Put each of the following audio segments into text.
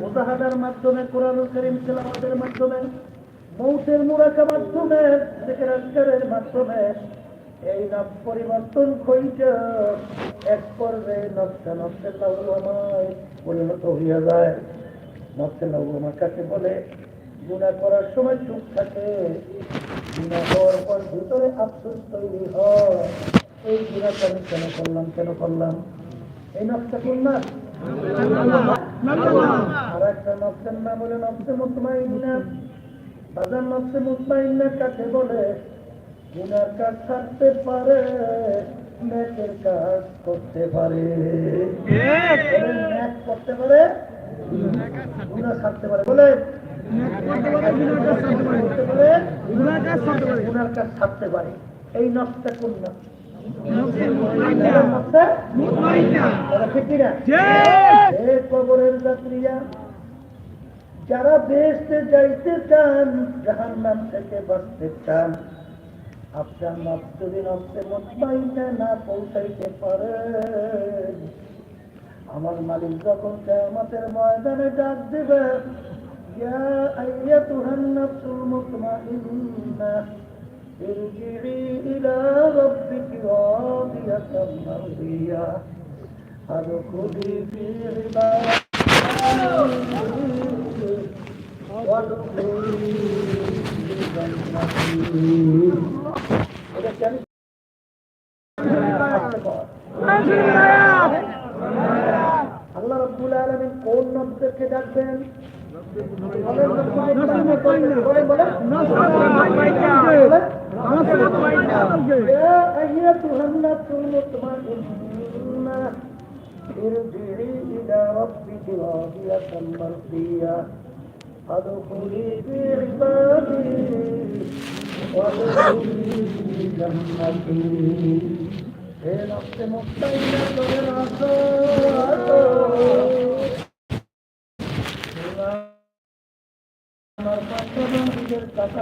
মুজাহাদার মাধ্যমে কোরআন করিম মাধ্যমে মাধ্যমে মাধ্যমে এই নাম পরিবর্তন কইটা এক পর্বে নকশা নকশা লাউমায় পরিণত হইয়া যায় নকশা লাউমা কাকে বলে গুণা করার সময় চুপ থাকে গুণা হওয়ার পর ভিতরে আফসোস তৈরি হয় এই গুণাটা আমি কেন করলাম কেন করলাম? এই নকশা করলাম আর একটা নকশের নাম নকশে নকশে কাকে বলে কাজ পারে, নেকের কাজ করতে পারে। করতে পারে পারে। বলে এই নকশা কোন নকশা যারা দেশে যাইতে চান, জাহান্নাম থেকে বাঁচতে চান, আপনার নফস যদি নফসে মুতমাইন্না না পৌঁছাইতে পারে। আমার মালিক যখন কেয়ামতের ময়দানে ডাক দিবে, ইয়া আইয়াতুহান নাফসুল মুতমাইন্না ارجعي إلى ربك راضية مرضية فادخلي في عبادي وادخلي جنتي এটা কেন আল্লাহ রব্বুল আলমিন কোন নবদেরকে ডাকবেন বলেন, বলেন, বলেন। يا أيتها النفس المطمئنة ارجعي إلى ربك راضية مرضية فادخلي في عبادي وادخلي في جنتي হে নফসে মুত্তাইনা তোরে রাখো আমার পাশে নিজের টাকা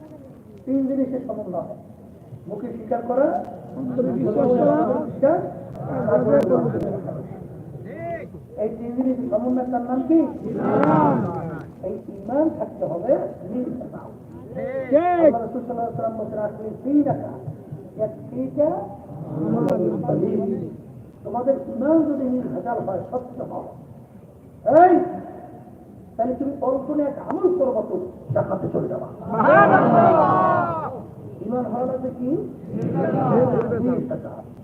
তিন জিনিসের সমন্বয় মুখে স্বীকার করা। এই তিন জিনিস সমন্বয় তার নাম কি? এই ইমান থাকতে হবে তোমাদের ইমান যদি নির্ভেজাল হয় সত্য হয়। এই তাহলে তুমি অল্প এক আমল করব তো চলে যাবা। হওয়া লাগবে কি?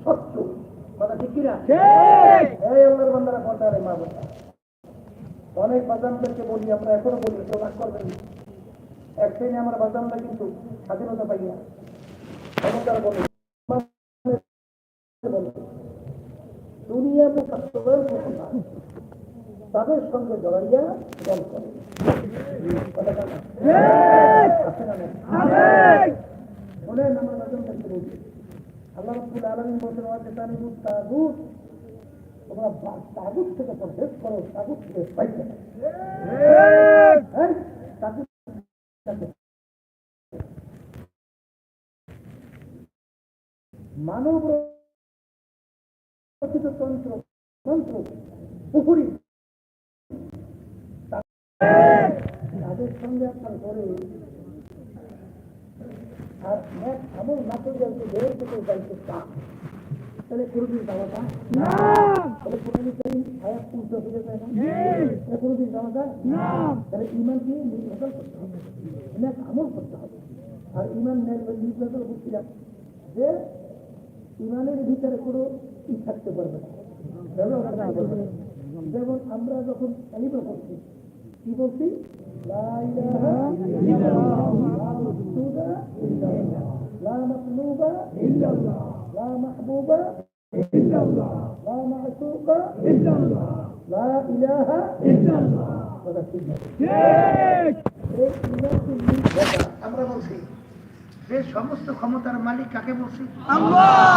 সত্য। কথা ঠিক কিনা? এই আল্লাহর বান্দারা কথা রে মা বোনা অনেক বাজানদেরকে বলি আমরা এখনও বলি প্রকাশ করবেন এক শ্রেণি আমার বাজানরা কিন্তু স্বাধীনতা পাইয়া ক্ষমতার বলে বলে, দুনিয়া তাদের সঙ্গে জড়াইয়া দল করে। কথা কানা? আছে না নাই? ঠিক শোনেন আমার বাজানদেরকে বলি আল্লাহ রব্বুল আলমিন বলছেন আমাকে তানিবুত তাগুত তোমরা তাগুত থেকে পরহেজ করো, তাগুত থেকে পাইতে মানব রচিত তন্ত্র তন্ত্র, পুকুরি তাদের সঙ্গে আপনার করে আর এক আমল না করে যাইতে বের থেকে যাইতে চান তাহলে কোনোদিন যাওয়া যায় না তাহলে কোনোদিন সেই যে ইমানের ভিতরে কোনো ই থাকতে পারবে না। যেমন আমরা যখন কালিমা করছি কি বলছি لا مطلوب إلا الله لا محبوب إلا الله لا معشوق إلا الله لا إله إلا الله আমরা বলছি যে সমস্ত ক্ষমতার মালিক কাকে বলছি আল্লাহ